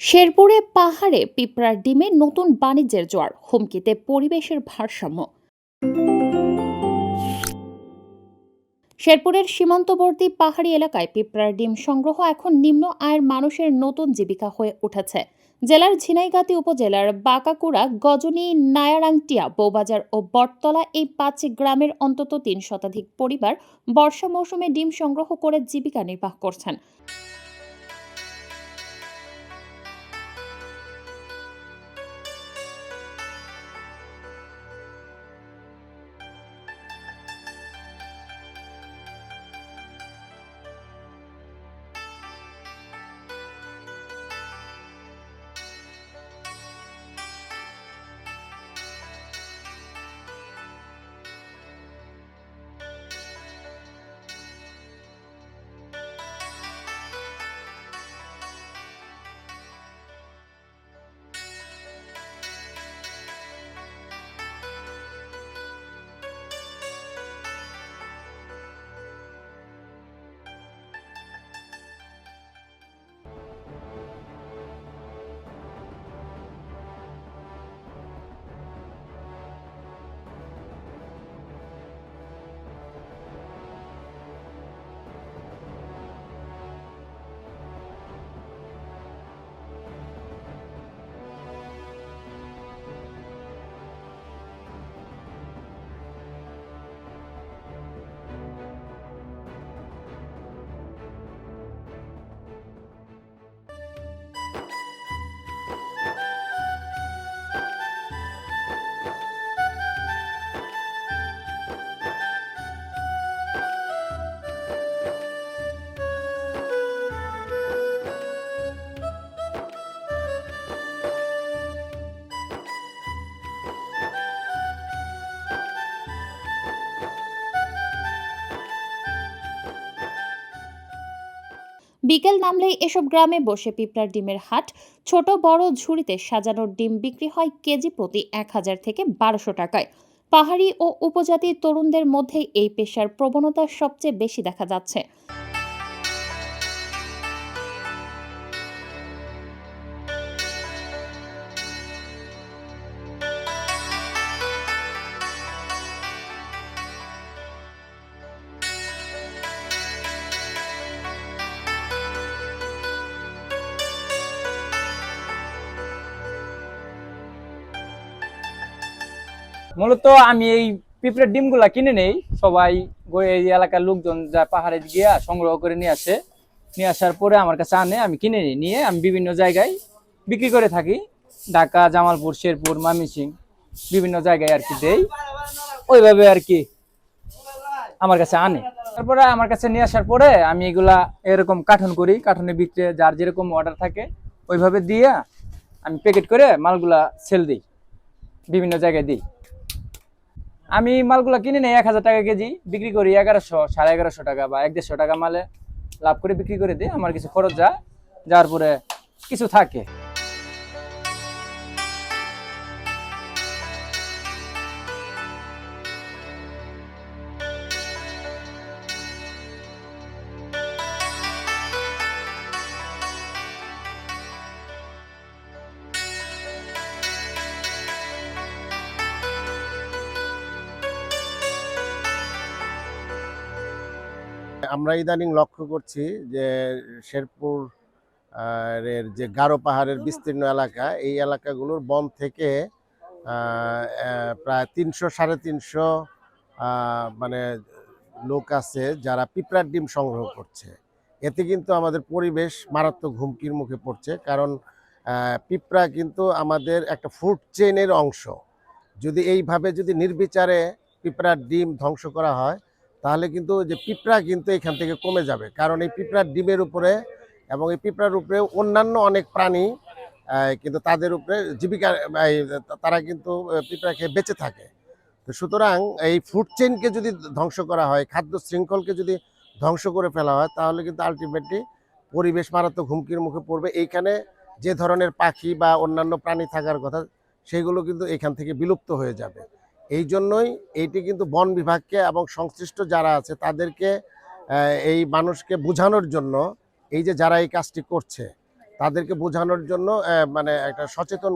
শেরপুরে পাহাড়ে পিঁপড়ার ডিমে নতুন বাণিজ্যের জোয়ার, হুমকিতে পরিবেশের ভারসাম্য। শেরপুরের সীমান্তবর্তী পাহাড়ি এলাকায় পিঁপড়ার ডিম সংগ্রহ এখন নিম্ন আয়ের মানুষের নতুন জীবিকা হয়ে উঠেছে। জেলার ঝিনাইগাতি উপজেলার বাঁকাকুড়া, গজনী, নায়ারাংটিয়া, বৌবাজার ও বটতলা এই পাঁচ গ্রামের অন্তত তিন শতাধিক পরিবার বর্ষা মৌসুমে ডিম সংগ্রহ করে জীবিকা নির্বাহ করছেন। বিকেল নামলেই এসব গ্রামে বসে পিঁপড়ার ডিমের হাট। ছোট, বড় ঝুড়িতে সাজানোর ডিম বিক্রি হয় কেজি প্রতি এক হাজার থেকে বারোশো টাকায়। পাহাড়ি ও উপজাতি তরুণদের মধ্যে এই পেশার প্রবণতা সবচেয়ে বেশি দেখা যাচ্ছে। মূলত আমি এই পিঁপড়ের ডিমগুলা কিনে নেই। সবাই এই এলাকার লোকজন যা পাহাড়ে গিয়া সংগ্রহ করে নিয়ে আসে। নিয়ে আসার পরে আমার কাছে আনে, আমি কিনে নিই। নিয়ে আমি বিভিন্ন জায়গায় বিক্রি করে থাকি। ঢাকা, জামালপুর, শেরপুর মামিসিং বিভিন্ন জায়গায় আর কি দেই। ওইভাবে আর কি আমার কাছে আনে। তারপরে আমার কাছে নিয়ে আসার পরে আমি এগুলা এরকম কার্টন করি। কার্টনে বিক্রি যার যেরকম অর্ডার থাকে, ওইভাবে দিয়ে আমি প্যাকেট করে মালগুলা সেল দিই। বিভিন্ন জায়গায় দিই। আমি মালগুলো কিনে নেই, এক হাজার টাকা কেজি, বিক্রি করি এগারোশো, সাড়ে এগারোশো টাকা বা এক দেড়শো টাকা মালে লাভ করে বিক্রি করে দিই, আমার কিছু খরচ যায়, যার পরে কিছু থাকে। আমরা ইদানিং লক্ষ্য করছি যে শেরপুর এর যে গারো পাহাড়ের বিস্তীর্ণ এলাকা, এই এলাকাগুলোর বন থেকে প্রায় তিনশো, সাড়ে তিনশো মানে লোক আছে যারা পিঁপড়ার ডিম সংগ্রহ করছে। এতে কিন্তু আমাদের পরিবেশ মারাত্মক হুমকির মুখে পড়ছে কারণ পিঁপড়া কিন্তু আমাদের একটা ফুড চেইনের অংশ। যদি এইভাবে যদি নির্বিচারে পিঁপড়ার ডিম ধ্বংস করা হয় তাহলে কিন্তু যে পিঁপড়া কিন্তু এখান থেকে কমে যাবে। কারণ এই পিঁপড়ার ডিমের উপরে এবং এই পিঁপড়ার উপরে অন্যান্য অনেক প্রাণী কিন্তু তাদের উপরে জীবিকা তারা কিন্তু আহ, পিঁপড়া খেয়ে বেঁচে থাকে। তো সুতরাং এই ফুড চেইনকে যদি ধ্বংস করা হয় খাদ্য শৃঙ্খলকে যদি ধ্বংস করে ফেলা হয় তাহলে কিন্তু আলটিমেটলি পরিবেশ মারাত্মক হুমকির মুখে পড়বে। এইখানে যে ধরনের পাখি বা অন্যান্য প্রাণী থাকার কথা সেগুলো কিন্তু এখান থেকে বিলুপ্ত হয়ে যাবে। এই জন্যই এইটি কিন্তু বন বিভাগকে এবং সংশ্লিষ্ট যারা আছে তাদেরকে এই মানুষকে বোঝানোর জন্য, এই যে যারা এই কাজটি করছে, তাদেরকে বোঝানোর জন্য মানে একটা সচেতন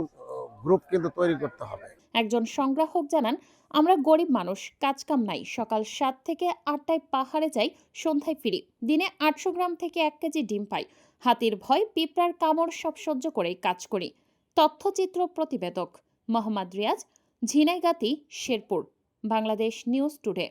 গ্রুপ কিন্তু তৈরি করতে হবে। একজন সংগ্রাহক জানান, আমরা গরিব মানুষ কাজকাম নাই। সকাল সাত থেকে আটটায় পাহাড়ে যাই, সন্ধ্যায় ফিরি। দিনে আটশো গ্রাম থেকে এক কেজি ডিম পাই। হাতির ভয়, পিঁপড়ার কামড় সব সহ্য করেই কাজ করি। তথ্যচিত্র প্রতিবেদক, মোহাম্মদ রিয়াজ ঝিনাইগাতি শেরপুর বাংলাদেশ নিউজ টুডে।